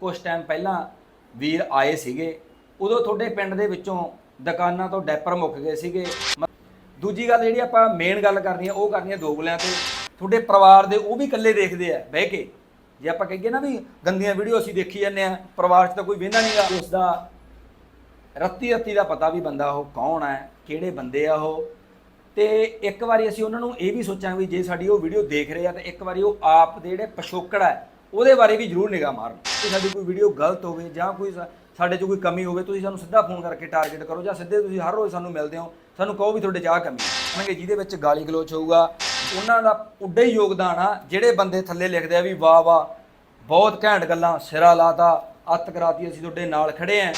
ਕੁਝ ਟਾਈਮ ਪਹਿਲਾਂ ਵੀਰ ਆਏ ਸੀਗੇ। ਉਦੋਂ ਤੁਹਾਡੇ ਪਿੰਡ ਦੇ ਵਿੱਚੋਂ ਦੁਕਾਨਾਂ ਤੋਂ ਡੈਪਰ ਮੁੱਕ ਗਏ ਸੀਗੇ। ਮ- ਦੂਜੀ ਗੱਲ ਜਿਹੜੀ ਆਪਾਂ ਮੇਨ ਗੱਲ ਕਰਨੀ ਆ, ਉਹ ਕਰਨੀ ਆ ਦੋਗਲਿਆਂ ਤੇ। ਤੁਹਾਡੇ ਪਰਿਵਾਰ ਦੇ ਉਹ ਵੀ ਇਕੱਲੇ ਦੇਖਦੇ ਆ, ਬਹਿ ਕੇ। ਜੇ ਆਪਾਂ ਕਹੀਏ ਨਾ ਵੀ ਗੰਦੀਆਂ ਵੀਡੀਓ ਅਸੀਂ ਦੇਖੀ ਜਾਂਦੇ ਆ, ਪਰਿਵਾਰ 'ਚ ਤਾਂ ਕੋਈ ਵੇਂਦਾ ਨਹੀਂਗਾ ਉਸ ਦਾ ਰੱਤੀ ਰੱਤੀ ਦਾ ਪਤਾ ਵੀ ਬੰਦਾ ਉਹ ਕੌਣ ਹੈ ਕਿਹੜੇ ਬੰਦੇ ਆ ਉਹ। ਤੇ ਇੱਕ ਵਾਰੀ ਅਸੀਂ ਉਹਨਾਂ ਨੂੰ ਇਹ ਵੀ ਸੋਚਾਂਗੇ ਵੀ ਜੇ ਸਾਡੀ ਉਹ ਵੀਡੀਓ ਦੇਖ ਰਹੇ ਆ, ਤਾਂ ਇੱਕ ਵਾਰੀ ਉਹ ਆਪ ਦੇ ਜਿਹੜੇ ਪਿਛੋਕੜ ਹੈ ਉਹਦੇ ਬਾਰੇ ਵੀ ਜ਼ਰੂਰ ਨਿਗਾਹ ਮਾਰਨ। ਕਿ ਸਾਡੀ ਕੋਈ ਵੀਡੀਓ ਗਲਤ ਹੋਵੇ ਜਾਂ ਕੋਈ ਸਾ- ਸਾਡੇ 'ਚ ਕੋਈ ਕਮੀ ਹੋਵੇ, ਤੁਸੀਂ ਸਾਨੂੰ ਸਿੱਧਾ ਫੋਨ ਕਰਕੇ ਟਾਰਗੇਟ ਕਰੋ ਜਾਂ ਸਿੱਧੇ ਤੁਸੀਂ ਹਰ ਰੋਜ਼ ਸਾਨੂੰ ਮਿਲਦੇ ਹੋ, ਸਾਨੂੰ ਕਹੋ ਵੀ ਤੁਹਾਡੇ 'ਚ ਆਹ ਕਮੀ ਹੈ। ਮੰਗੇ ਜਿਹਦੇ ਵਿੱਚ ਗਾਲੀ ਗਲੋਚ ਹੋਊਗਾ, ਉਹਨਾਂ ਦਾ ਉੱਡੇ ਹੀ ਯੋਗਦਾਨ ਆ, ਜਿਹੜੇ ਬੰਦੇ ਥੱਲੇ ਲਿਖਦੇ ਆ ਵੀ ਵਾਹ ਵਾਹ, ਬਹੁਤ ਘੈਂਟ ਗੱਲਾਂ, ਸਿਰਾ ਲਾਤਾ, ਅੱਤ ਕਰਾਤੀ, ਅਸੀਂ ਤੁਹਾਡੇ ਨਾਲ ਖੜੇ ਆਂ।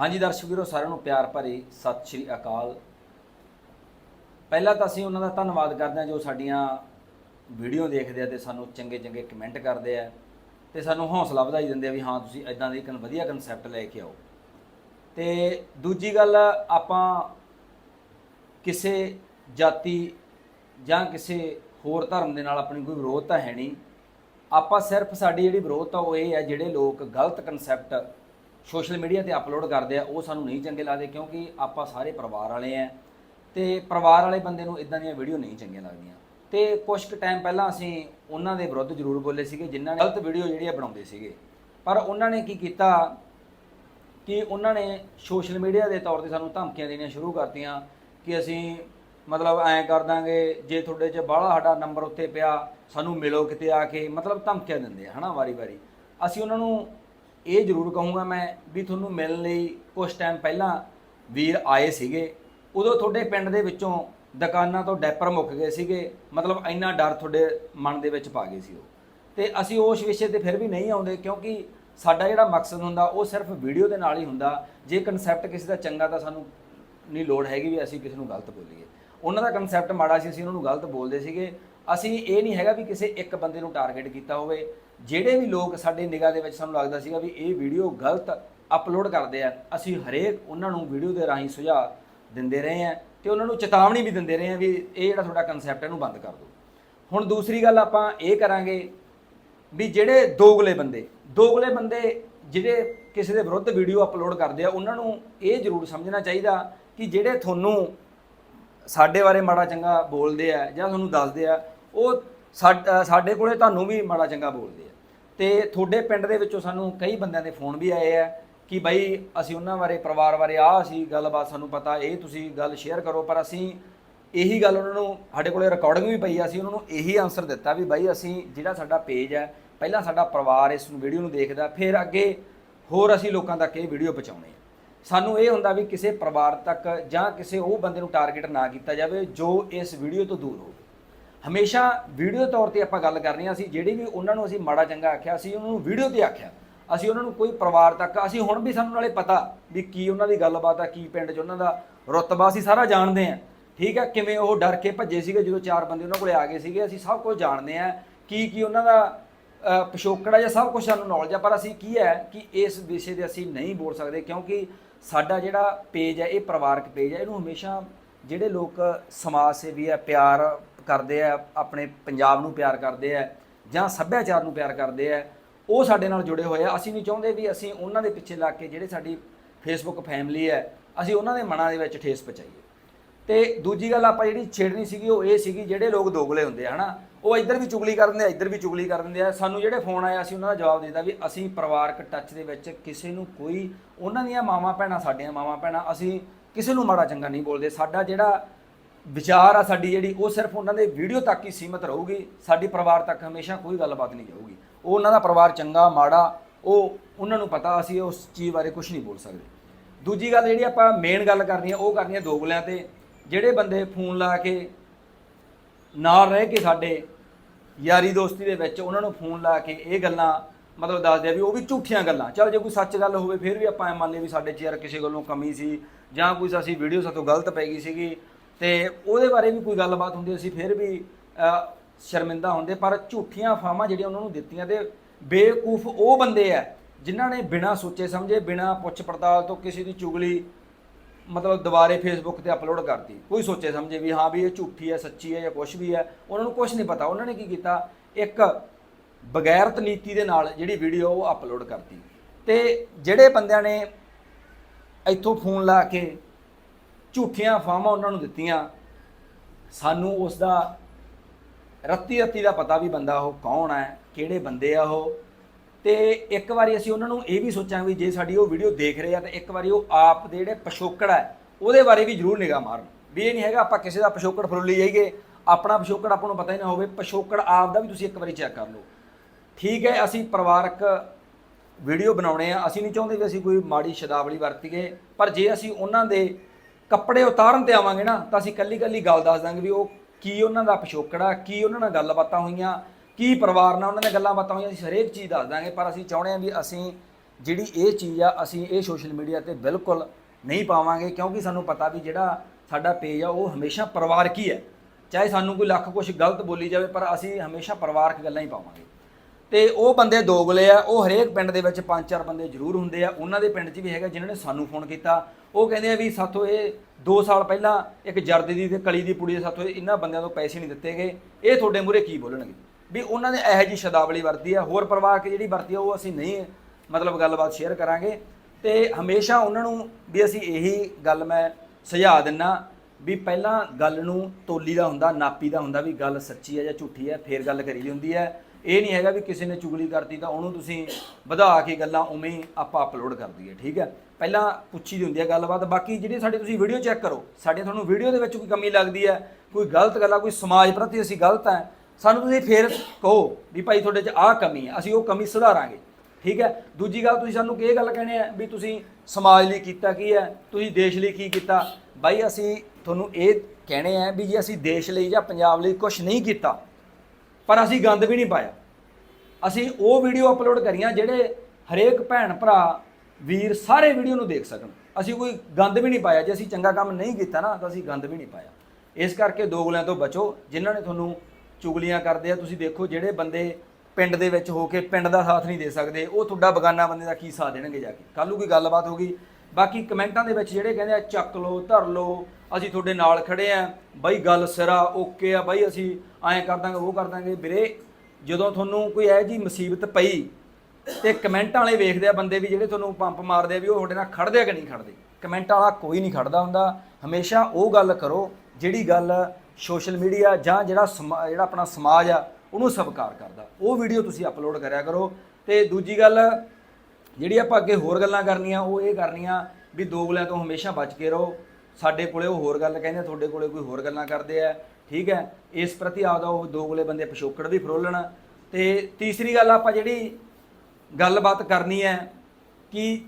ਹਾਂਜੀ ਦਰਸ਼ਕ ਵੀਰੋ, ਸਾਰਿਆਂ ਨੂੰ ਪਿਆਰ ਭਰੀ ਸਤਿ ਸ਼੍ਰੀ ਅਕਾਲ। ਪਹਿਲਾਂ ਤਾਂ ਅਸੀਂ ਉਹਨਾਂ ਦਾ ਧੰਨਵਾਦ ਕਰਦੇ ਹਾਂ ਜੋ ਸਾਡੀਆਂ ਵੀਡੀਓ ਦੇਖਦੇ ਆ ਤੇ ਸਾਨੂੰ ਚੰਗੇ ਚੰਗੇ ਕਮੈਂਟ ਕਰਦੇ ਆ। ਤੇ ਸਾਨੂੰ ਹੌਸਲਾ ਵਧਾਈ ਦਿੰਦੇ ਆ ਵੀ ਹਾਂ, ਤੁਸੀਂ ਇਦਾਂ ਦੇ ਇੱਕ ਵਧੀਆ ਕਨਸੈਪਟ ਲੈ ਕੇ ਆਓ। ਤੇ ਦੂਜੀ ਗੱਲ, ਆਪਾਂ ਕਿਸੇ ਜਾਤੀ ਜਾਂ ਕਿਸੇ ਹੋਰ ਧਰਮ ਦੇ ਨਾਲ ਆਪਣੀ ਕੋਈ ਵਿਰੋਧਤਾ ਹੈ ਨਹੀਂ। ਆਪਾਂ ਸਿਰਫ ਸਾਡੀ ਜਿਹੜੀ ਵਿਰੋਧਤਾ ਉਹ ਇਹ ਹੈ ਜਿਹੜੇ ਲੋਕ ਗਲਤ ਕਨਸੈਪਟ ਸੋਸ਼ਲ ਮੀਡੀਆ ਤੇ ਅਪਲੋਡ ਕਰਦੇ ਆ, ਉਹ ਸਾਨੂੰ ਨਹੀਂ ਚੰਗੇ ਲੱਗਦੇ ਕਿਉਂਕਿ ਆਪਾਂ ਸਾਰੇ ਪਰਿਵਾਰ ਵਾਲੇ ਆ। ਤੇ ਪਰਿਵਾਰ ਵਾਲੇ ਬੰਦੇ ਨੂੰ ਇਦਾਂ ਦੀਆਂ ਵੀਡੀਓ ਨਹੀਂ ਚੰਗੀਆਂ ਲੱਗਦੀਆਂ। ਤੇ ਕੁਝ ਕੁ ਟਾਈਮ ਪਹਿਲਾਂ ਅਸੀਂ ਉਹਨਾਂ ਦੇ ਵਿਰੁੱਧ ਜ਼ਰੂਰ ਬੋਲੇ ਸੀਗੇ, ਜਿਨ੍ਹਾਂ ਨੇ ਗਲਤ ਵੀਡੀਓ ਜਿਹੜੀਆਂ ਬਣਾਉਂਦੇ ਸੀਗੇ। ਪਰ ਉਹਨਾਂ ਨੇ ਕੀ ਕੀਤਾ ਕਿ ਉਹਨਾਂ ਨੇ ਸੋਸ਼ਲ ਮੀਡੀਆ ਦੇ ਤੌਰ ਤੇ ਸਾਨੂੰ ਧਮਕੀਆਂ ਦੇਣੀਆਂ ਸ਼ੁਰੂ ਕਰਤੀਆਂ ਕਿ ਅਸੀਂ ਮਤਲਬ ਐਂ ਕਰ ਦਾਂਗੇ, ਜੇ ਤੁਹਾਡੇ 'ਚ ਬਾਹਲਾ ਸਾਡਾ ਨੰਬਰ ਉੱਤੇ ਪਿਆ, ਸਾਨੂੰ ਮਿਲੋ ਕਿਤੇ ਆ ਕੇ, ਮਤਲਬ ਧਮਕੀਆਂ ਦਿੰਦੇ ਆ, ਹਨਾ, ਵਾਰੀ-ਵਾਰੀ। ਅਸੀਂ ਉਹਨਾਂ ਨੂੰ ਇਹ ਜ਼ਰੂਰ ਕਹੂੰਗਾ ਮੈਂ ਵੀ ਤੁਹਾਨੂੰ ਮਿਲਣ ਲਈ ਕੁਝ ਟਾਈਮ ਪਹਿਲਾਂ ਵੀਰ ਆਏ ਸੀਗੇ। ਉਦੋਂ ਤੁਹਾਡੇ ਪਿੰਡ ਦੇ ਵਿੱਚੋਂ ਦੁਕਾਨਾਂ ਤੋਂ ਡੈਪਰ ਮੁੱਕ ਗਏ ਸੀਗੇ, ਮਤਲਬ ਇੰਨਾ ਡਰ ਤੁਹਾਡੇ ਮਨ ਦੇ ਵਿੱਚ ਪਾ ਗਏ ਸੀ ਉਹ। ਤੇ ਅਸੀਂ ਉਸ ਵਿਸ਼ੇ ਤੇ ਫਿਰ ਵੀ ਨਹੀਂ ਆਉਂਦੇ, ਕਿਉਂਕਿ ਸਾਡਾ ਜਿਹੜਾ ਮਕਸਦ ਹੁੰਦਾ, ਉਹ ਸਿਰਫ ਵੀਡੀਓ ਦੇ ਨਾਲ ਹੀ ਹੁੰਦਾ। ਜੇ ਕਨਸੈਪਟ ਕਿਸੇ ਦਾ ਚੰਗਾ ਤਾਂ ਸਾਨੂੰ ਨਹੀਂ ਲੋੜ ਹੈਗੀ ਵੀ ਅਸੀਂ ਕਿਸੇ ਨੂੰ ਗਲਤ ਬੋਲੀਏ। ਉਹਨਾਂ ਦਾ ਕਨਸੈਪਟ ਮਾੜਾ ਸੀ, ਅਸੀਂ ਉਹਨਾਂ ਨੂੰ ਗਲਤ ਬੋਲਦੇ ਸੀਗੇ। ਅਸੀਂ ਇਹ ਨਹੀਂ ਹੈਗਾ ਵੀ ਕਿਸੇ ਇੱਕ ਬੰਦੇ ਨੂੰ ਟਾਰਗੇਟ ਕੀਤਾ ਹੋਵੇ। ਜਿਹੜੇ ਵੀ ਲੋਕ ਸਾਡੇ ਨਿਗਾਹ ਦੇ ਵਿੱਚ ਸਾਨੂੰ ਲੱਗਦਾ ਸੀਗਾ ਵੀ ਇਹ ਵੀਡੀਓ ਗਲਤ ਅਪਲੋਡ ਕਰਦੇ ਆ, ਅਸੀਂ ਹਰੇਕ ਉਹਨਾਂ ਨੂੰ ਵੀਡੀਓ ਦੇ ਰਾਹੀਂ ਸੁਝਾਅ ਦਿੰਦੇ ਰਹੇ ਆ। ਤੇ ਉਹਨਾਂ ਨੂੰ ਚੇਤਾਵਨੀ ਵੀ ਦਿੰਦੇ ਰਹੇ ਆ ਵੀ ਇਹ ਜਿਹੜਾ ਤੁਹਾਡਾ ਕਨਸੈਪਟ ਇਹਨੂੰ ਬੰਦ ਕਰ ਦਿਓ। ਹੁਣ ਦੂਸਰੀ ਗੱਲ ਆਪਾਂ ਇਹ ਕਰਾਂਗੇ ਵੀ ਜਿਹੜੇ ਦੋਗਲੇ ਬੰਦੇ ਦੋਗਲੇ ਬੰਦੇ ਜਿਹੜੇ ਕਿਸੇ ਦੇ ਵਿਰੁੱਧ ਵੀਡੀਓ ਅਪਲੋਡ ਕਰਦੇ ਆ, ਉਹਨਾਂ ਨੂੰ ਇਹ ਜ਼ਰੂਰ ਸਮਝਣਾ ਚਾਹੀਦਾ ਕਿ ਜਿਹੜੇ ਤੁਹਾਨੂੰ ਸਾਡੇ ਬਾਰੇ ਮਾੜਾ ਚੰਗਾ ਬੋਲਦੇ ਆ ਜਾਂ ਤੁਹਾਨੂੰ ਦੱਸਦੇ ਆ, ਉਹ ਸਾਡ- ਸਾਡੇ ਕੋਲੇ ਤੁਹਾਨੂੰ ਵੀ ਮਾੜਾ ਚੰਗਾ ਬੋਲਦੇ ਆ। ਤੇ ਤੁਹਾਡੇ ਪਿੰਡ ਦੇ ਵਿੱਚੋਂ ਸਾਨੂੰ ਕਈ ਬੰਦਿਆਂ ਦੇ ਫੋਨ ਵੀ ਆਏ ਆ ਕਿ ਬਈ ਅਸੀਂ ਉਹਨਾਂ ਬਾਰੇ, ਪਰਿਵਾਰ ਬਾਰੇ ਆ ਅਸੀਂ ਗੱਲਬਾਤ ਸਾਨੂੰ ਪਤਾ, ਇਹ ਤੁਸੀਂ ਗੱਲ ਸ਼ੇਅਰ ਕਰੋ, ਪਰ ਅਸੀਂ ਇਹੀ ਗੱਲ ਉਹਨਾਂ ਨੂੰ, ਸਾਡੇ ਕੋਲੇ ਰਿਕਾਰਡਿੰਗ ਵੀ ਪਈ ਆ, ਅਸੀਂ ਉਹਨਾਂ ਨੂੰ ਇਹੀ ਆਨਸਰ ਦਿੱਤਾ ਵੀ ਬਾਈ ਅਸੀਂ ਜਿਹੜਾ ਸਾਡਾ ਪੇਜ ਹੈ, ਪਹਿਲਾਂ ਸਾਡਾ ਪਰਿਵਾਰ ਇਸ ਨੂੰ ਵੀਡੀਓ ਨੂੰ ਦੇਖਦਾ, ਫਿਰ ਅੱਗੇ ਹੋਰ ਅਸੀਂ ਲੋਕਾਂ ਤੱਕ ਇਹ ਵੀਡੀਓ ਪਹੁੰਚਾਉਣੀ ਹੈ ਸਾਨੂੰ ਇਹ ਹੁੰਦਾ ਵੀ ਕਿਸੇ ਪਰਿਵਾਰ ਤੱਕ ਜਾਂ ਕਿਸੇ ਉਹ ਬੰਦੇ ਨੂੰ ਟਾਰਗੇਟ ਨਾ ਕੀਤਾ ਜਾਵੇ ਜੋ ਇਸ ਵੀਡੀਓ ਤੋਂ ਦੂਰ ਹੋਵੇ। ਹਮੇਸ਼ਾ ਵੀਡੀਓ ਤੌਰ ਤੇ ਆਪਾਂ ਗੱਲ ਕਰਨੀ ਆ ਅਸੀਂ, ਜਿਹੜੀ ਵੀ ਉਹਨਾਂ ਨੂੰ ਅਸੀਂ ਮਾੜਾ ਚੰਗਾ ਆਖਿਆ, ਅਸੀਂ ਉਹਨਾਂ ਨੂੰ ਵੀਡੀਓ ਤੇ ਆਖਿਆ। ਅਸੀਂ ਉਹਨਾਂ ਨੂੰ ਕੋਈ ਪਰਿਵਾਰ ਤੱਕ ਅਸੀਂ ਹੁਣ ਵੀ ਸਾਨੂੰ ਨਾਲੇ ਪਤਾ ਵੀ ਕੀ ਉਹਨਾਂ ਦੀ ਗੱਲਬਾਤ ਆ ਕੀ ਪਿੰਡ 'ਚ ਉਹਨਾਂ ਦਾ ਰੁਤਬਾ ਅਸੀਂ ਸਾਰਾ ਜਾਣਦੇ ਆ। ਠੀਕ ਹੈ ਕਿਵੇਂ ਉਹ ਡਰ ਕੇ ਭੱਜੇ ਸੀਗੇ ਜਦੋਂ ਚਾਰ ਬੰਦੇ ਉਹਨਾਂ ਕੋਲੇ ਆ ਗਏ ਸੀਗੇ ਅਸੀਂ ਸਭ ਕੁਝ ਜਾਣਦੇ ਆ ਕੀ ਕੀ ਉਹਨਾਂ ਦਾ ਅ, ਪਿਛੋਕੜ ਹੈ ਜਾਂ ਸਭ ਕੁਝ ਸਾਨੂੰ ਨੌਲੇਜ ਆ ਪਰ ਅਸੀਂ ਕੀ ਹੈ ਕਿ ਇਸ ਵਿਸ਼ੇ ਦੇ ਅਸੀਂ ਨਹੀਂ ਬੋਲ ਸਕਦੇ ਕਿਉਂਕਿ ਸਾਡਾ ਜਿਹੜਾ ਪੇਜ ਹੈ ਇਹ ਪਰਿਵਾਰਕ ਪੇਜ ਹੈ ਇਹਨੂੰ ਹਮੇਸ਼ਾ ਜਿਹੜੇ ਲੋਕ ਸਮਾਜ ਸੇਵੀ ਹੈ ਪਿਆਰ ਕਰਦੇ ਆ ਆਪਣੇ ਪੰਜਾਬ ਨੂੰ ਪਿਆਰ ਕਰਦੇ ਆ ਜਾਂ ਸੱਭਿਆਚਾਰ ਨੂੰ ਪਿਆਰ ਕਰਦੇ ਆ ਉਹ ਸਾਡੇ ਨਾਲ ਜੁੜੇ ਹੋਏ ਆ। ਅਸੀਂ ਨਹੀਂ ਚਾਹੁੰਦੇ ਵੀ ਅਸੀਂ ਉਹਨਾਂ ਦੇ ਪਿੱਛੇ ਲੱਗ ਕੇ ਜਿਹੜੇ ਸਾਡੀ ਫੇਸਬੁੱਕ ਫੈਮਿਲੀ ਹੈ, ਅਸੀਂ ਉਹਨਾਂ ਦੇ ਮਨਾਂ ਦੇ ਵਿੱਚ ਠੇਸ ਪਹੁੰਚਾਈਏ। ਤੇ ਦੂਜੀ ਗੱਲ ਆਪਾਂ ਜਿਹੜੀ ਛੇੜਨੀ ਸੀਗੀ ਉਹ ਇਹ ਸੀਗੀ, ਜਿਹੜੇ ਲੋਕ ਦੋਗਲੇ ਹੁੰਦੇ ਆ, ਹਨਾ? ਉਹ ਇੱਧਰ ਵੀ ਚੁਗਲੀ ਕਰ ਦਿੰਦੇ ਆ, ਇੱਧਰ ਵੀ ਚੁਗਲੀ ਕਰ ਦਿੰਦੇ ਆ। ਸਾਨੂੰ ਜਿਹੜੇ ਫੋਨ ਆਏ, ਅਸੀਂ ਉਹਨਾਂ ਦਾ ਜਵਾਬ ਦੇਤਾ ਵੀ ਅਸੀਂ ਪਰਿਵਾਰਕ ਟੱਚ ਦੇ ਵਿੱਚ ਕਿਸੇ ਨੂੰ ਕੋਈ, ਉਹਨਾਂ ਦੀਆਂ ਮਾਵਾਂ ਭੈਣਾਂ ਸਾਡੀਆਂ ਮਾਵਾਂ ਭੈਣਾਂ, ਅਸੀਂ ਕਿਸੇ ਨੂੰ ਮਾੜਾ ਚੰਗਾ ਨਹੀਂ ਬੋਲਦੇ। ਸਾਡਾ ਜਿਹੜਾ ਵਿਚਾਰ ਆ ਸਾਡੀ ਜਿਹੜੀ, ਉਹ ਸਿਰਫ ਉਹਨਾਂ ਦੇ ਵੀਡੀਓ ਤੱਕ ਹੀ ਸੀਮਤ ਰਹੂਗੀ। ਸਾਡੀ ਪਰਿਵਾਰ ਤੱਕ ਹਮੇਸ਼ਾ ਕੋਈ ਗੱਲਬਾਤ ਨਹੀਂ ਜਾਊਗੀ। ਉਹ ਉਹਨਾਂ ਦਾ ਪਰਿਵਾਰ ਚੰਗਾ, ਮਾੜਾ, ਉਹ ਉਹਨਾਂ ਨੂੰ ਪਤਾ, ਅਸੀਂ ਉਸ ਚੀਜ਼ ਬਾਰੇ ਕੁਝ ਨਹੀਂ ਬੋਲ ਸਕਦੇ। ਦੂਜੀ ਗੱਲ ਜਿਹੜੀ ਆਪਾਂ ਮੇਨ ਗੱਲ ਕਰਨੀ ਹੈ ਉਹ ਕਰਨੀ ਹੈ ਦੋਗਲਿਆਂ ਤੇ। ਜਿਹੜੇ ਬੰਦੇ ਫੋਨ ਲਾ ਕੇ ਨਾਲ ਰਹਿ ਕੇ ਸਾਡੇ ਯਾਰੀ ਦੋਸਤੀ ਦੇ ਵਿੱਚ ਉਹਨਾਂ ਨੂੰ ਫੋਨ ਲਾ ਕੇ ਇਹ ਗੱਲਾਂ ਮਤਲਬ ਦੱਸਦੇ ਆ ਵੀ ਉਹ ਵੀ ਝੂਠੀਆਂ ਗੱਲਾਂ। ਚਲ ਜੇ ਕੋਈ ਸੱਚ ਗੱਲ ਹੋਵੇ, ਫਿਰ ਵੀ ਆਪਾਂ ਐ ਮੰਨ ਲਈਏ ਵੀ ਸਾਡੇ 'ਚ ਯਾਰ ਕਿਸੇ ਗੱਲੋਂ ਕਮੀ ਸੀ ਜਾਂ ਕੋਈ ਅਸੀਂ ਵੀਡੀਓ ਸਾਤੋਂ ਗਲਤ ਪੈ ਗਈ ਸੀਗੀ ਤੇ ਉਹਦੇ ਬਾਰੇ ਵੀ ਕੋਈ ਗੱਲਬਾਤ ਹੁੰਦੀ ਅਸੀਂ ਫਿਰ ਵੀ ਸ਼ਰਮਿੰਦਾ ਹੁੰਦੇ, ਪਰ ਝੂਠੀਆਂ ਫਾਹਾਂ ਜਿਹੜੀਆਂ ਉਹਨਾਂ ਨੂੰ ਦਿੱਤੀਆਂ ਤੇ ਬੇਵਕੂਫ ਉਹ ਬੰਦੇ ਆ, ਜਿਨ੍ਹਾਂ ਨੇ ਬਿਨਾਂ ਸੋਚੇ ਸਮਝੇ, ਬਿਨਾਂ ਪੁੱਛ ਪੜਤਾਲ ਤੋਂ ਕਿਸੇ ਦੀ ਚੁਗਲੀ, ਮਤਲਬ ਦੁਬਾਰੇ ਫੇਸਬੁੱਕ ਤੇ ਅਪਲੋਡ ਕਰਤੀ। ਕੋਈ ਸੋਚੇ ਸਮਝੇ ਵੀ ਹਾਂ ਵੀ ਇਹ ਝੂਠੀ ਹੈ, ਸੱਚੀ ਹੈ ਜਾਂ ਕੁਝ ਵੀ ਹੈ, ਉਹਨਾਂ ਨੂੰ ਕੁਝ ਨਹੀਂ ਪਤਾ। ਉਹਨਾਂ ਨੇ ਕੀ ਕੀਤਾ? ਇੱਕ ਬਗੈਰਤ ਨੀਤੀ ਦੇ ਨਾਲ ਜਿਹੜੀ ਵੀਡੀਓ ਉਹ ਅਪਲੋਡ ਕਰਤੀ। ਤੇ ਜਿਹੜੇ ਬੰਦਿਆਂ ਨੇ ਇੱਥੋਂ ਫੋਨ ਲਾ ਕੇ ਝੂਠੀਆਂ ਫਾਹਾਂ ਉਹਨਾਂ ਨੂੰ ਦਿੱਤੀਆਂ, ਸਾਨੂੰ ਉਸ ਦਾ ਰੱਤੀ ਰੱਤੀ ਦਾ ਪਤਾ ਵੀ ਬੰਦਾ ਉਹ ਕੌਣ ਹੈ, ਕਿਹੜੇ ਬੰਦੇ ਆ ਉਹ। ਤੇ ਇੱਕ ਵਾਰੀ ਅਸੀਂ ਉਹਨਾਂ ਨੂੰ ਇਹ ਵੀ ਸੋਚਾਂਗੇ ਵੀ ਜੇ ਸਾਡੀ ਉਹ ਵੀਡੀਓ ਦੇਖ ਰਹੇ ਆ ਤਾਂ ਇੱਕ ਵਾਰੀ ਉਹ ਆਪ ਦੇ ਜਿਹੜੇ ਪਿਛੋਕੜ ਹੈ, ਉਹਦੇ ਬਾਰੇ ਵੀ ਜ਼ਰੂਰ ਨਿਗਾਹ ਮਾਰਨ। ਵੀ ਇਹ ਨਹੀਂ ਹੈਗਾ ਆਪਾਂ ਕਿਸੇ ਦਾ ਪਿਛੋਕੜ ਫਰੋਲੀ ਜਾਈਏ, ਆਪਣਾ ਪਿਛੋਕੜ ਆਪਾਂ ਨੂੰ ਪਤਾ ਹੀ ਨਾ ਹੋਵੇ, ਪਿਛੋਕੜ ਆਪ ਦਾ ਵੀ ਤੁਸੀਂ ਇੱਕ ਵਾਰੀ ਚੈੱਕ ਕਰ ਲਓ। ਠੀਕ ਹੈ, ਅਸੀਂ ਪਰਿਵਾਰਕ ਵੀਡੀਓ ਬਣਾਉਣੇ ਆ, ਅਸੀਂ ਨਹੀਂ ਚਾਹੁੰਦੇ ਵੀ ਅਸੀਂ ਕੋਈ ਮਾੜੀ ਸ਼ਬਦਾਵਲੀ ਵਰਤੀਏ, ਪਰ ਜੇ ਅਸੀਂ ਉਹਨਾਂ ਦੇ ਕੱਪੜੇ ਉਤਾਰਨ ਤੇ ਆਵਾਂਗੇ ਨਾ, ਤਾਂ ਅਸੀਂ ਕੱਲੀ ਕੱਲੀ ਗੱਲ ਦੱਸ ਦਾਂਗੇ ਵੀ ਉਹ ਕੀ ਉਹਨਾਂ ਦਾ ਪਿਛੋਕੜਾ ਕੀ ਉਹਨਾਂ ਨਾਲ ਗੱਲਬਾਤਾਂ ਹੋਈਆਂ, ਕੀ ਪਰਿਵਾਰ ਨਾਲ ਉਹਨਾਂ ਦੀਆਂ ਗੱਲਾਂ ਬਾਤਾਂ ਹੋਈਆਂ, ਅਸੀਂ ਹਰੇਕ ਚੀਜ਼ ਦੱਸ ਦਾਂਗੇ, ਪਰ ਅਸੀਂ ਚਾਹੁੰਦੇ ਹਾਂ ਵੀ ਅਸੀਂ ਜਿਹੜੀ ਇਹ ਚੀਜ਼ ਆ, ਅਸੀਂ ਇਹ ਸੋਸ਼ਲ ਮੀਡੀਆ ਤੇ ਬਿਲਕੁਲ ਨਹੀਂ ਪਾਵਾਂਗੇ, ਕਿਉਂਕਿ ਸਾਨੂੰ ਪਤਾ ਵੀ ਜਿਹੜਾ ਸਾਡਾ ਪੇਜ ਆ, ਉਹ ਹਮੇਸ਼ਾ ਪਰਿਵਾਰਕ ਹੀ ਹੈ। ਚਾਹੇ ਸਾਨੂੰ ਕੋਈ ਲੱਖ ਕੁਝ ਗਲਤ ਬੋਲੀ ਜਾਵੇ, ਪਰ ਅਸੀਂ ਹਮੇਸ਼ਾ ਪਰਿਵਾਰਕ ਗੱਲਾਂ ਹੀ ਪਾਵਾਂਗੇ। ਤੇ ਉਹ ਬੰਦੇ ਦੋਗਲੇ ਆ, ਉਹ ਹਰੇਕ ਪਿੰਡ ਦੇ ਵਿੱਚ ਪੰਜ ਚਾਰ ਬੰਦੇ ਜ਼ਰੂਰ ਹੁੰਦੇ ਆ। ਉਹਨਾਂ ਦੇ ਪਿੰਡ 'ਚ ਵੀ ਹੈਗਾ ਜਿਨ੍ਹਾਂ ਨੇ ਸਾਨੂੰ ਫੋਨ ਕੀਤਾ। ਉਹ ਕਹਿੰਦੇ ਆ ਵੀ ਸਾਥੋਂ ਇਹ 2 ਸਾਲ ਪਹਿਲਾਂ ਇੱਕ ਜਰਦੇ ਦੀ ਤੇ ਕਲੀ ਦੀ ਪੁੜੀ ਦੇ ਸਾਥੋਂ ਇਹਨਾਂ ਬੰਦਿਆਂ ਤੋਂ ਪੈਸੇ ਨਹੀਂ ਦਿੱਤੇ ਗਏ। ਇਹ ਤੁਹਾਡੇ ਮੂਹਰੇ ਕੀ ਬੋਲਣਗੇ? ਵੀ ਉਹਨਾਂ ਨੇ ਇਹੋ ਜੀ ਸ਼ਬਦਾਵਲੀ ਵਰਤੀ ਆ। ਹੋਰ ਪਰਿਵਾਰਕ ਜਿਹੜੀ ਵਰਤੀ ਆ, ਉਹ ਅਸੀਂ ਨਹੀਂ ਮਤਲਬ ਗੱਲਬਾਤ ਸ਼ੇਅਰ ਕਰਾਂਗੇ। ਤੇ ਹਮੇਸ਼ਾ ਉਹਨਾਂ ਨੂੰ ਵੀ ਅਸੀਂ ਇਹੀ ਗੱਲ ਮੈਂ ਸੁਝਾਅ ਦਿੰਨਾ ਵੀ ਪਹਿਲਾਂ ਗੱਲ ਨੂੰ ਤੋਲੀ ਦਾ ਹੁੰਦਾ, ਨਾਪੀ ਦਾ ਹੁੰਦਾ ਵੀ ਗੱਲ ਸੱਚੀ ਹੈ ਜਾਂ ਝੂਠੀ ਹੈ ਫੇਰ ਗੱਲ ਕਰੀ ਦੀ ਹੁੰਦੀ ਹੈ ਇਹ ਨਹੀਂ ਹੈਗਾ ਵੀ ਕਿਸੇ ਨੇ ਚੁਗਲੀ ਕਰਤੀ ਤਾਂ ਉਹਨੂੰ ਤੁਸੀਂ ਵਧਾ ਕੇ ਗੱਲਾਂ ਉਵੇਂ ਹੀ ਆਪਾਂ ਅਪਲੋਡ ਕਰ ਦਈਏ, ਠੀਕ ਹੈ? ਪਹਿਲਾਂ ਪੁੱਛੀ ਦੀ ਹੁੰਦੀ ਹੈ ਗੱਲਬਾਤ, ਬਾਕੀ ਜਿਹੜੀ ਸਾਡੇ ਤੁਸੀਂ ਵੀਡੀਓ ਚੈੱਕ ਕਰੋ ਸਾਡੇ ਤੁਹਾਨੂੰ ਵੀਡੀਓ ਦੇ ਵਿੱਚ ਕੋਈ ਕਮੀ ਲੱਗਦੀ ਹੈ, ਕੋਈ ਗਲਤ ਗੱਲਾਂ, ਕੋਈ ਸਮਾਜ ਪ੍ਰਤੀ ਅਸੀਂ ਗਲਤ ਹੈ, ਸਾਨੂੰ ਤੁਸੀਂ ਫੇਰ ਕਹੋ ਵੀ ਭਾਈ ਤੁਹਾਡੇ 'ਚ ਆਹ ਕਮੀ ਹੈ, ਅਸੀਂ ਉਹ ਕਮੀ ਸੁਧਾਰਾਂਗੇ, ਠੀਕ ਹੈ? ਦੂਜੀ ਗੱਲ, ਤੁਸੀਂ ਸਾਨੂੰ ਇਹ ਗੱਲ ਕਹਿੰਦੇ ਹੈ ਵੀ ਤੁਸੀਂ ਸਮਾਜ ਲਈ ਕੀਤਾ ਕੀ ਹੈ, ਤੁਸੀਂ ਦੇਸ਼ ਲਈ ਕੀ ਕੀਤਾ? ਬਾਈ, ਅਸੀਂ ਤੁਹਾਨੂੰ ਇਹ ਕਹਿਣੇ ਆ ਵੀ ਜੇ ਅਸੀਂ ਦੇਸ਼ ਲਈ ਜਾਂ ਪੰਜਾਬ ਲਈ ਕੁਝ ਨਹੀਂ ਕੀਤਾ ਪਰ ਅਸੀਂ ਗੰਦ ਵੀ ਨਹੀਂ ਪਾਇਆ। ਅਸੀਂ ਉਹ ਵੀਡੀਓ ਅਪਲੋਡ ਕਰੀਆਂ ਜਿਹੜੇ ਹਰੇਕ ਭੈਣ ਭਰਾ, ਵੀਰ ਸਾਰੇ ਵੀਡੀਓ ਨੂੰ ਦੇਖ ਸਕਣ। ਅਸੀਂ ਕੋਈ ਗੰਦ ਵੀ ਨਹੀਂ ਪਾਇਆ। ਜੇ ਅਸੀਂ ਚੰਗਾ ਕੰਮ ਨਹੀਂ ਕੀਤਾ ਨਾ, ਤਾਂ ਅਸੀਂ ਗੰਦ ਵੀ ਨਹੀਂ ਪਾਇਆ। ਇਸ ਕਰਕੇ ਦੋਗਲਿਆਂ ਤੋਂ ਬਚੋ। ਜਿਨ੍ਹਾਂ ਨੇ ਤੁਹਾਨੂੰ ਚੁਗਲੀਆਂ ਕਰਦੇ ਆ, ਤੁਸੀਂ ਦੇਖੋ ਜਿਹੜੇ ਬੰਦੇ ਪਿੰਡ ਦੇ ਵਿੱਚ ਹੋ ਕੇ ਪਿੰਡ ਦਾ ਸਾਥ ਨਹੀਂ ਦੇ ਸਕਦੇ, ਉਹ ਤੁਹਾਡਾ ਬਗਾਨਾ ਬੰਦੇ ਦਾ ਕੀ ਸਾਥ ਦੇਣਗੇ ਜਾ ਕੇ? ਕੱਲ ਨੂੰ ਕੋਈ ਗੱਲਬਾਤ ਹੋ ਗਈ। ਬਾਕੀ ਕਮੈਂਟਾਂ ਦੇ ਵਿੱਚ ਜਿਹੜੇ ਕਹਿੰਦੇ ਆ, ਚੱਕ ਲਓ, ਧਰ ਲਓ ਅਸੀਂ ਤੁਹਾਡੇ ਨਾਲ ਖੜੇ ਆ। ਬਾਈ ਗੱਲ ਸਿਰਾ ਓਕੇ ਆ ਬਾਈ, ਅਸੀਂ ਐਂ ਕਰ ਦਾਂਗੇ, ਉਹ ਕਰ ਦਾਂਗੇ। ਵੀਰੇ, ਜਦੋਂ ਤੁਹਾਨੂੰ ਕੋਈ ਇਹੋ ਜੀ ਮੁਸੀਬਤ ਪਈ ਤੇ ਕਮੈਂਟਾਂ ਵਾਲੇ ਵੇਖਦੇ ਆ ਬੰਦੇ ਵੀ ਜਿਹੜੇ ਤੁਹਾਨੂੰ ਪੰਪ ਮਾਰਦੇ ਆ ਵੀ ਉਹ ਤੁਹਾਡੇ ਨਾਲ ਖੜਦੇ ਆ ਕਿ ਨਹੀਂ ਖੜਦੇ। ਕਮੈਂਟਾਂ ਵਾਲਾ ਕੋਈ ਨਹੀਂ ਖੜਦਾ ਹੁੰਦਾ। ਹਮੇਸ਼ਾ ਉਹ ਗੱਲ ਕਰੋ ਜਿਹੜੀ ਗੱਲ ਸੋਸ਼ਲ ਮੀਡੀਆ ਜਾਂ ਜਿਹੜਾ ਸਮਾ- ਜਿਹੜਾ ਆਪਣਾ ਸਮਾਜ ਆ, ਉਹਨੂੰ ਸਵੀਕਾਰ ਕਰਦਾ। ਉਹ ਵੀਡੀਓ ਤੁਸੀਂ ਅਪਲੋਡ ਕਰਿਆ ਕਰੋ। ਤੇ ਦੂਜੀ ਗੱਲ, ਜਿਹੜੀ ਆਪਾਂ ਅੱਗੇ ਹੋਰ ਗੱਲਾਂ ਕਰਨੀਆਂ, ਉਹ ਇਹ ਕਰਨੀਆਂ ਵੀ ਦੋ ਦੋਗਲਿਆਂ ਤੋਂ ਹਮੇਸ਼ਾ ਬਚ ਕੇ ਰਹੋ। ਸਾਡੇ ਕੋਲੇ ਉਹ ਹੋਰ ਗੱਲ ਕਹਿੰਦੇ ਤੁਹਾਡੇ ਕੋਲੇ ਕੋਈ ਹੋਰ ਗੱਲਾਂ ਕਰਦੇ ਆ। ਠੀਕ ਹੈ, ਇਸ ਪ੍ਰਤੀ ਆਪਦਾ ਉਹ ਦੋਗਲੇ ਬੰਦੇ ਪਿਛੋਕੜ ਵੀ ਫਰੋਲਣ। ਤੇ ਤੀਸਰੀ ਗੱਲ ਆਪਾਂ ਜਿਹੜੀ ਗੱਲਬਾਤ ਕਰਨੀ ਹੈ ਕਿ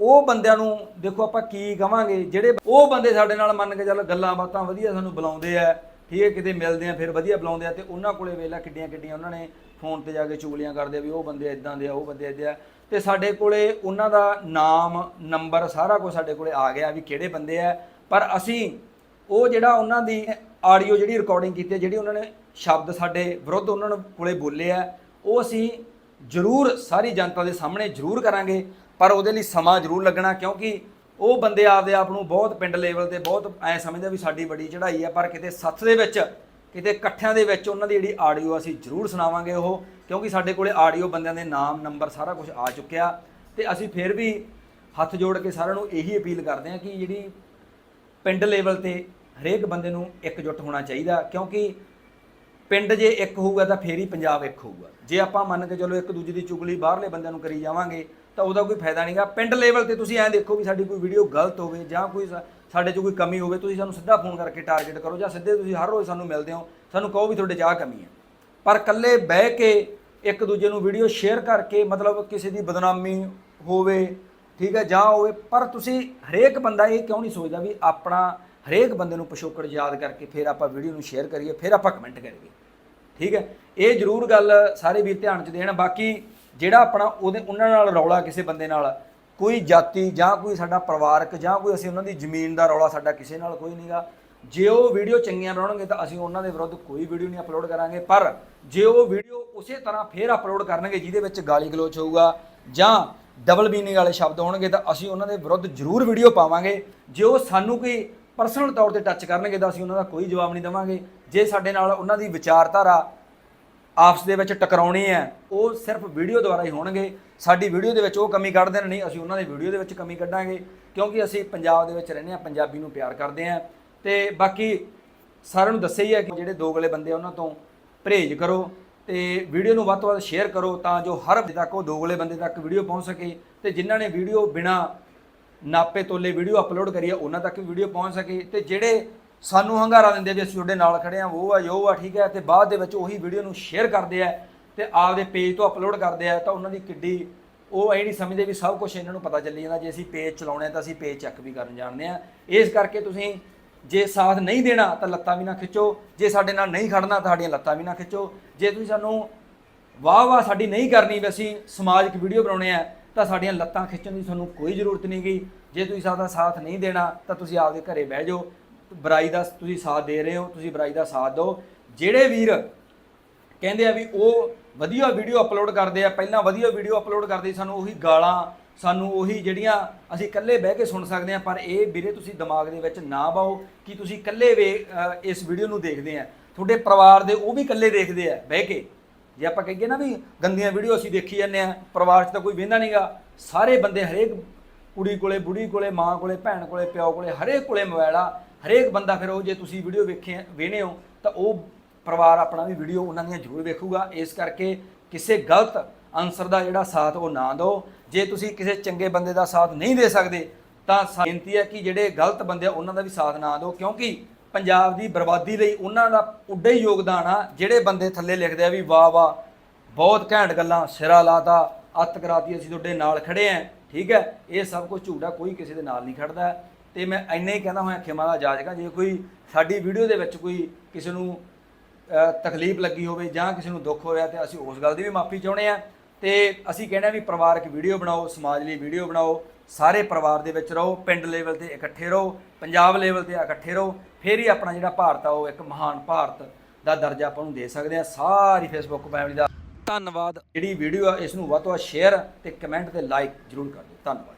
ਉਹ ਬੰਦਿਆਂ ਨੂੰ ਦੇਖੋ ਆਪਾਂ ਕੀ ਕਵਾਂਗੇ, ਜਿਹੜੇ ਉਹ ਬੰਦੇ ਸਾਡੇ ਨਾਲ ਮੰਨ ਕੇ ਚੱਲ ਗੱਲਾਂ ਬਾਤਾਂ ਵਧੀਆ ਸਾਨੂੰ ਬੁਲਾਉਂਦੇ ਆ, ਠੀਕ ਹੈ, ਕਿਤੇ ਮਿਲਦੇ ਆ, ਫਿਰ ਵਧੀਆ ਬੁਲਾਉਂਦੇ ਆ ਤੇ ਉਹਨਾਂ ਕੋਲੇ ਵੇਲਾ ਕਿੱਡੀਆਂ ਕਿੱਡੀਆਂ ਉਹਨਾਂ ਨੇ ਫੋਨ ਤੇ ਜਾ ਕੇ ਚੁਗਲੀਆਂ ਕਰਦੇ ਆ ਵੀ ਉਹ ਬੰਦੇ ਇਦਾਂ ਦੇ ਆ, ਉਹ ਬੰਦੇ ਇਦਾਂ ਆ। ਤੇ ਸਾਡੇ ਕੋਲੇ ਉਹਨਾਂ ਦਾ ਨਾਮ, ਨੰਬਰ ਸਾਰਾ ਕੁਝ ਸਾਡੇ ਕੋਲੇ ਆ ਗਿਆ ਵੀ ਕਿਹੜੇ ਬੰਦੇ ਆ। ਪਰ ਅਸੀਂ ਉਹ ਜਿਹੜਾ ਉਹਨਾਂ ਦੀ ਆਡੀਓ ਜਿਹੜੀ ਰਿਕਾਰਡਿੰਗ ਕੀਤੀ ਹੈ, ਜਿਹੜੀ ਉਹਨਾਂ ਨੇ ਸ਼ਬਦ ਸਾਡੇ ਵਿਰੁੱਧ ਉਹਨਾਂ ਨੂੰ ਕੋਲੇ ਬੋਲੇ ਆ, ਉਹ ਅਸੀਂ ਜ਼ਰੂਰ ਸਾਰੀ ਜਨਤਾ ਦੇ ਸਾਹਮਣੇ ਜ਼ਰੂਰ ਕਰਾਂਗੇ, ਪਰ ਉਹਦੇ ਲਈ ਸਮਾਂ ਜ਼ਰੂਰ ਲੱਗਣਾ, ਕਿਉਂਕਿ ਉਹ ਬੰਦੇ ਆਪਦੇ ਆਪ ਨੂੰ ਬਹੁਤ ਪਿੰਡ ਲੈਵਲ ਤੇ ਬਹੁਤ ਐ ਸਮਝਦੇ ਵੀ ਸਾਡੀ ਬੜੀ ਚੜ੍ਹਾਈ ਆ, ਪਰ ਕਿਤੇ ਸੱਥ ਦੇ ਵਿੱਚ, ਕਿਤੇ ਇਕੱਠਿਆਂ ਦੇ ਵਿੱਚ ਉਹਨਾਂ ਦੀ ਜਿਹੜੀ ਆਡੀਓ ਅਸੀਂ ਜ਼ਰੂਰ ਸੁਣਾਵਾਂਗੇ ਉਹ, ਕਿਉਂਕਿ ਸਾਡੇ ਕੋਲੇ ਆਡੀਓ ਬੰਦਿਆਂ ਦੇ ਨਾਮ, ਨੰਬਰ ਸਾਰਾ ਕੁਝ ਆ ਚੁੱਕਿਆ। ਤੇ ਅਸੀਂ ਫਿਰ ਵੀ ਹੱਥ ਜੋੜ ਕੇ ਸਾਰਿਆਂ ਨੂੰ ਇਹੀ ਅਪੀਲ ਕਰਦੇ ਹਾਂ ਕਿ ਜਿਹੜੀ ਪਿੰਡ ਲੈਵਲ ਤੇ ਹਰੇਕ ਬੰਦੇ ਨੂੰ ਇਕਜੁੱਟ ਹੋਣਾ ਚਾਹੀਦਾ, ਕਿਉਂਕਿ ਪਿੰਡ ਜੇ ਇੱਕ ਹੋਊਗਾ ਤਾਂ ਫੇਰ ਹੀ ਪੰਜਾਬ ਇੱਕ ਹੋਊਗਾ। ਜੇ ਆਪਾਂ ਮੰਨ ਕੇ ਚਲੋ ਇੱਕ ਦੂਜੇ ਦੀ ਚੁਗਲੀ ਬਾਹਰਲੇ ਬੰਦਿਆਂ ਨੂੰ ਕਰੀ ਜਾਵਾਂਗੇ, ਤਾਂ ਉਹਦਾ ਕੋਈ ਫਾਇਦਾ ਨਹੀਂਗਾ ਪਿੰਡ ਲੈਵਲ ਤੇ ਤੁਸੀਂ ਐਂ ਦੇਖੋ ਵੀ ਸਾਡੀ ਕੋਈ ਵੀਡੀਓ ਗਲਤ ਹੋਵੇ ਜਾਂ ਕੋਈ ਸਾਡੇ 'ਚ ਕੋਈ ਕਮੀ ਹੋਵੇ, ਤੁਸੀਂ ਸਾਨੂੰ ਸਿੱਧਾ ਫੋਨ ਕਰਕੇ ਟਾਰਗੇਟ ਕਰੋ ਜਾਂ ਸਿੱਧੇ ਤੁਸੀਂ ਹਰ ਰੋਜ਼ ਸਾਨੂੰ ਮਿਲਦੇ ਹੋ, ਸਾਨੂੰ ਕਹੋ ਵੀ ਤੁਹਾਡੇ 'ਚ ਆਹ ਕਮੀ ਹੈ। ਪਰ ਇਕੱਲੇ ਬਹਿ ਕੇ ਇੱਕ ਦੂਜੇ ਨੂੰ ਵੀਡੀਓ ਸ਼ੇਅਰ ਕਰਕੇ ਮਤਲਬ ਕਿਸੇ ਦੀ ਬਦਨਾਮੀ ਹੋਵੇ ਠੀਕ ਹੈ, ਜਾਂ ਹੋਵੇ, ਪਰ ਤੁਸੀਂ ਹਰੇਕ ਬੰਦਾ ਇਹ ਕਿਉਂ ਨਹੀਂ ਸੋਚਦਾ ਵੀ ਆਪਣਾ ਹਰੇਕ ਬੰਦੇ ਨੂੰ ਪਿਛੋਕੜ ਯਾਦ ਕਰਕੇ ਫਿਰ ਆਪਾਂ ਵੀਡੀਓ ਨੂੰ ਸ਼ੇਅਰ ਕਰੀਏ, ਫਿਰ ਆਪਾਂ ਕਮੈਂਟ ਕਰੀਏ। ਠੀਕ ਹੈ, ਇਹ ਜ਼ਰੂਰ ਗੱਲ ਸਾਰੇ ਵੀਰ ਧਿਆਨ ਚ ਦੇਣ। ਬਾਕੀ ਜਿਹੜਾ ਆਪਣਾ ਉਹਦੇ, ਉਹਨਾਂ ਨਾਲ ਰੌਲਾ ਕਿਸੇ ਬੰਦੇ ਨਾਲ, ਕੋਈ ਜਾਤੀ ਜਾਂ ਕੋਈ ਸਾਡਾ ਪਰਿਵਾਰਕ ਜਾਂ ਕੋਈ ਅਸੀਂ ਉਹਨਾਂ ਦੀ ਜ਼ਮੀਨ ਦਾ ਰੌਲਾ ਸਾਡਾ ਕਿਸੇ ਨਾਲ ਕੋਈ ਨਹੀਂਗਾ ਜੇ ਉਹ ਵੀਡੀਓ ਚੰਗੀਆਂ ਬਣਾਉਣਗੇ ਤਾਂ ਅਸੀਂ ਉਹਨਾਂ ਦੇ ਵਿਰੁੱਧ ਕੋਈ ਵੀਡੀਓ ਨਹੀਂ ਅਪਲੋਡ ਕਰਾਂਗੇ। ਪਰ ਜੇ ਉਹ ਵੀਡੀਓ ਉਸੇ ਤਰ੍ਹਾਂ ਫੇਰ ਅਪਲੋਡ ਕਰਨਗੇ ਜਿਹਦੇ ਵਿੱਚ ਗਾਲੀ ਗਲੋਚ ਹੋਊਗਾ ਜਾਂ ਡਬਲ ਮੀਨਿੰਗ ਵਾਲੇ ਸ਼ਬਦ ਹੋਣਗੇ ਤਾਂ ਅਸੀਂ ਉਹਨਾਂ ਦੇ ਵਿਰੁੱਧ ਜ਼ਰੂਰ ਵੀਡੀਓ ਪਾਵਾਂਗੇ। ਜੇ ਉਹ ਸਾਨੂੰ ਕੋਈ ਪਰਸਨਲ ਤੌਰ ਤੇ ਟੱਚ ਕਰਨਗੇ ਤਾਂ ਅਸੀਂ ਉਹਨਾਂ ਦਾ ਕੋਈ ਜਵਾਬ ਨਹੀਂ ਦੇਵਾਂਗੇ। ਜੇ ਸਾਡੇ ਨਾਲ ਉਹਨਾਂ ਦੀ ਵਿਚਾਰਧਾਰਾ ਆਪਸ ਦੇ ਵਿੱਚ ਟਕਰਾਉਣੀ ਹੈ, ਉਹ ਸਿਰਫ ਵੀਡੀਓ ਦੁਆਰਾ ਹੀ ਹੋਣਗੇ। ਸਾਡੀ ਵੀਡੀਓ ਦੇ ਵਿੱਚ ਉਹ ਕਮੀ ਕੱਢ ਦੇਣ ਨਹੀਂ, ਅਸੀਂ ਉਹਨਾਂ ਦੀ ਵੀਡੀਓ ਦੇ ਵਿੱਚ ਕਮੀ ਕੱਢਾਂਗੇ। ਕਿਉਂਕਿ ਅਸੀਂ ਪੰਜਾਬ ਦੇ ਵਿੱਚ ਰਹਿੰਦੇ ਆ ਪੰਜਾਬੀ ਨੂੰ ਪਿਆਰ ਕਰਦੇ ਆ ਤੇ ਬਾਕੀ ਸਾਰਿਆਂ ਨੂੰ ਦੱਸਿਆ ਹੀ ਹੈ ਕਿ ਜਿਹੜੇ ਦੋਗਲੇ ਬੰਦੇ ਆ, ਉਹਨਾਂ ਤੋਂ ਪਰਹੇਜ਼ ਕਰੋ। ਤੇ ਵੀਡੀਓ ਨੂੰ ਵੱਧ ਤੋਂ ਵੱਧ ਸ਼ੇਅਰ ਕਰੋ ਤਾਂ ਜੋ ਹਰ ਤੱਕ, ਉਹ ਦੋਗਲੇ ਬੰਦੇ ਤੱਕ ਵੀਡੀਓ ਪਹੁੰਚ ਸਕੇ ਤੇ ਜਿਨ੍ਹਾਂ ਨੇ ਵੀਡੀਓ ਬਿਨਾ ਨਾਪੇ ਤੋਲੇ ਵੀਡੀਓ ਅਪਲੋਡ ਕਰੀ ਆ, ਉਹਨਾਂ ਤੱਕ ਵੀ ਵੀਡੀਓ ਪਹੁੰਚ ਸਕੇ। ਤੇ ਜਿਹੜੇ ਸਾਨੂੰ ਹੰਗਾਰਾ ਦਿੰਦੇ ਵੀ ਅਸੀਂ ਤੁਹਾਡੇ ਨਾਲ ਖੜੇ ਆ, ਉਹ ਆ ਜੋ ਆ, ਠੀਕ ਹੈ, ਤੇ ਬਾਅਦ ਦੇ ਵਿੱਚ ਉਹੀ ਵੀਡੀਓ ਨੂੰ ਸ਼ੇਅਰ ਕਰਦੇ ਆ ਤੇ ਆਪਦੇ ਪੇਜ ਤੋਂ ਅਪਲੋਡ ਕਰਦੇ ਆ ਤਾਂ ਉਹਨਾਂ ਦੀ ਕਿੱਡੀ ਉਹ ਇਹ ਨਹੀਂ ਸਮਝਦੇ ਵੀ ਸਭ ਕੁਝ ਇਹਨਾਂ ਨੂੰ ਪਤਾ ਚੱਲੀ ਜਾਂਦਾ, ਜੇ ਅਸੀਂ ਪੇਜ ਚਲਾਉਣੇ ਆ ਤਾਂ ਅਸੀਂ ਪੇਜ ਚੈੱਕ ਵੀ ਕਰਨ ਜਾਣਦੇ ਆ। ਇਸ ਕਰਕੇ ਤੁਸੀਂ ਜੇ ਸਾਥ ਨਹੀਂ ਦੇਣਾ ਤਾਂ ਲੱਤਾਂ ਵੀ ਨਾ ਖਿੱਚੋ। ਜੇ ਸਾਡੇ ਨਾਲ ਨਹੀਂ ਖੜਨਾ ਤਾਂ ਸਾਡੀਆਂ ਲੱਤਾਂ ਵੀ ਨਾ ਖਿੱਚੋ। ਜੇ ਤੁਸੀਂ ਸਾਨੂੰ ਵਾਹ ਵਾਹ ਸਾਡੀ ਨਹੀਂ ਕਰਨੀ ਵੀ ਅਸੀਂ ਸਮਾਜਿਕ ਵੀਡੀਓ ਬਣਾਉਣੇ ਆ, ਤਾਂ ਸਾਡੀਆਂ ਲੱਤਾਂ ਖਿੱਚਣ ਦੀ ਤੁਹਾਨੂੰ ਕੋਈ ਜ਼ਰੂਰਤ ਨਹੀਂ ਗਈ ਜੇ ਤੁਸੀਂ ਸਾਡਾ ਸਾਥ ਨਹੀਂ ਦੇਣਾ, ਤਾਂ ਤੁਸੀਂ ਆਪਦੇ ਘਰੇ ਬਹਿ ਜਾਓ। ਬੁਰਾਈ ਦਾ ਤੁਸੀਂ ਸਾਥ ਦੇ ਰਹੇ ਹੋ, ਤੁਸੀਂ ਬੁਰਾਈ ਦਾ ਸਾਥ ਦਿਓ। ਜਿਹੜੇ ਵੀਰ ਕਹਿੰਦੇ ਆ ਵੀ ਉਹ ਵਧੀਆ ਵੀਡੀਓ ਅਪਲੋਡ ਕਰਦੇ ਆ, ਪਹਿਲਾਂ ਵਧੀਆ ਵੀਡੀਓ ਅਪਲੋਡ ਕਰਦੇ ਸਾਨੂੰ ਉਹੀ ਗਾਲਾਂ ਸਾਨੂੰ ਉਹੀ ਜਿਹੜੀਆਂ ਅਸੀਂ ਇਕੱਲੇ ਬਹਿ ਕੇ ਸੁਣ ਸਕਦੇ ਹਾਂ ਪਰ ਇਹ ਵੀਰੇ ਤੁਸੀਂ ਦਿਮਾਗ ਦੇ ਵਿੱਚ ਨਾ ਪਾਓ ਕਿ ਤੁਸੀਂ ਇਕੱਲੇ ਵੇ ਅ, ਇਸ ਵੀਡੀਓ ਨੂੰ ਦੇਖਦੇ ਆ। ਤੁਹਾਡੇ ਪਰਿਵਾਰ ਦੇ ਉਹ ਵੀ ਇਕੱਲੇ ਦੇਖਦੇ ਆ ਬਹਿ ਕੇ। ਜੇ ਆਪਾਂ ਕਹੀਏ ਨਾ ਵੀ ਗੰਦੀਆਂ ਵੀਡੀਓ ਅਸੀਂ ਦੇਖੀ ਜਾਂਦੇ ਆ ਪਰਿਵਾਰ 'ਚ ਤਾਂ ਕੋਈ ਵੇਂਦਾ ਨਹੀਂਗਾ ਸਾਰੇ ਬੰਦੇ ਹਰੇਕ ਕੁੜੀ ਕੋਲੇ ਬੁੜੀ ਕੋਲੇ ਮਾਂ ਕੋਲੇ ਭੈਣ ਕੋਲੇ ਪਿਓ ਕੋਲੇ ਹਰੇਕ ਕੋਲੇ ਮੋਬਾਈਲ ਆ। ਹਰੇਕ ਬੰਦਾ ਫਿਰ ਉਹ ਜੇ ਤੁਸੀਂ ਵੀਡੀਓ ਵੇਖੇ ਵੇਨੇ ਹੋ ਤਾਂ ਉਹ ਪਰਿਵਾਰ ਆਪਣਾ ਵੀ ਵੀਡੀਓ ਉਹਨਾਂ ਦੀਆਂ ਜ਼ਰੂਰ ਵੇਖੂਗਾ। ਇਸ ਕਰਕੇ ਕਿਸੇ ਗਲਤ ਅਨਸਰ ਦਾ ਜਿਹੜਾ ਸਾਥ ਉਹ ਨਾ ਦਿਓ। ਜੇ ਤੁਸੀਂ ਕਿਸੇ ਚੰਗੇ ਬੰਦੇ ਦਾ ਸਾਥ ਨਹੀਂ ਦੇ ਸਕਦੇ, ਤਾਂ ਬੇਨਤੀ ਹੈ ਕਿ ਜਿਹੜੇ ਗਲਤ ਬੰਦੇ ਆ, ਉਹਨਾਂ ਦਾ ਵੀ ਸਾਥ ਨਾ ਦਿਓ, ਕਿਉਂਕਿ ਪੰਜਾਬ ਦੀ ਬਰਬਾਦੀ ਲਈ ਉਹਨਾਂ ਦਾ ਉੱਡੇ ਹੀ ਯੋਗਦਾਨ ਆ, ਜਿਹੜੇ ਬੰਦੇ ਥੱਲੇ ਲਿਖਦੇ ਆ ਵੀ ਵਾਹ ਵਾਹ, ਬਹੁਤ ਘੈਂਟ ਗੱਲਾਂ, ਸਿਰਾ ਲਾਤਾ, ਅੱਤ ਕਰਾਤੀ, ਅਸੀਂ ਤੁਹਾਡੇ ਨਾਲ ਖੜੇ ਆਂ, ਠੀਕ ਹੈ, ਇਹ ਸਭ ਕੁਝ ਝੂਠਾ ਕੋਈ ਕਿਸੇ ਦੇ ਨਾਲ ਨਹੀਂ ਖੜਦਾ। ਤੇ ਮੈਂ ਇੰਨਾ ਹੀ ਕਹਿੰਦਾ ਹੋਇਆ ਖਿਮਾ ਦਾ ਜਾਜਗਾ ਜੇ ਕੋਈ ਸਾਡੀ ਵੀਡੀਓ ਦੇ ਵਿੱਚ ਕੋਈ ਕਿਸੇ ਨੂੰ ਤਕਲੀਫ ਲੱਗੀ ਹੋਵੇ ਜਾਂ ਕਿਸੇ ਨੂੰ ਦੁੱਖ ਹੋਇਆ ਤੇ ਅਸੀਂ ਉਸ ਗੱਲ ਦੀ ਵੀ ਮਾਫੀ ਚਾਹੁੰਦੇ ਆ। ਤੇ ਅਸੀਂ ਕਹਿੰਦੇ ਆ ਵੀ ਪਰਿਵਾਰਕ ਵੀਡੀਓ ਬਣਾਓ, ਸਮਾਜ ਲਈ ਵੀਡੀਓ ਬਣਾਓ, ਸਾਰੇ ਪਰਿਵਾਰ ਦੇ ਵਿੱਚ ਰਹੋ, ਪਿੰਡ ਲੈਵਲ ਤੇ ਇਕੱਠੇ ਰਹੋ, ਪੰਜਾਬ ਲੈਵਲ ਤੇ ਇਕੱਠੇ ਰਹੋ, ਫਿਰ ਹੀ ਆਪਣਾ ਜਿਹੜਾ ਭਾਰਤ ਆ, ਉਹ ਇੱਕ ਮਹਾਨ ਭਾਰਤ ਦਾ ਦਰਜਾ ਆਪਾਂ ਨੂੰ ਦੇ ਸਕਦੇ ਆ ਸਾਰੀ ਫੇਸਬੁੱਕ ਫੈਮਿਲੀ ਦਾ ਧੰਨਵਾਦ। ਜਿਹੜੀ ਵੀਡੀਓ ਆ, ਇਸ ਨੂੰ ਵੱਧ ਤੋਂ ਵੱਧ ਸ਼ੇਅਰ ਤੇ ਕਮੈਂਟ ਤੇ ਲਾਈਕ ਜਰੂਰ ਕਰ ਦਿਓ। ਧੰਨਵਾਦ।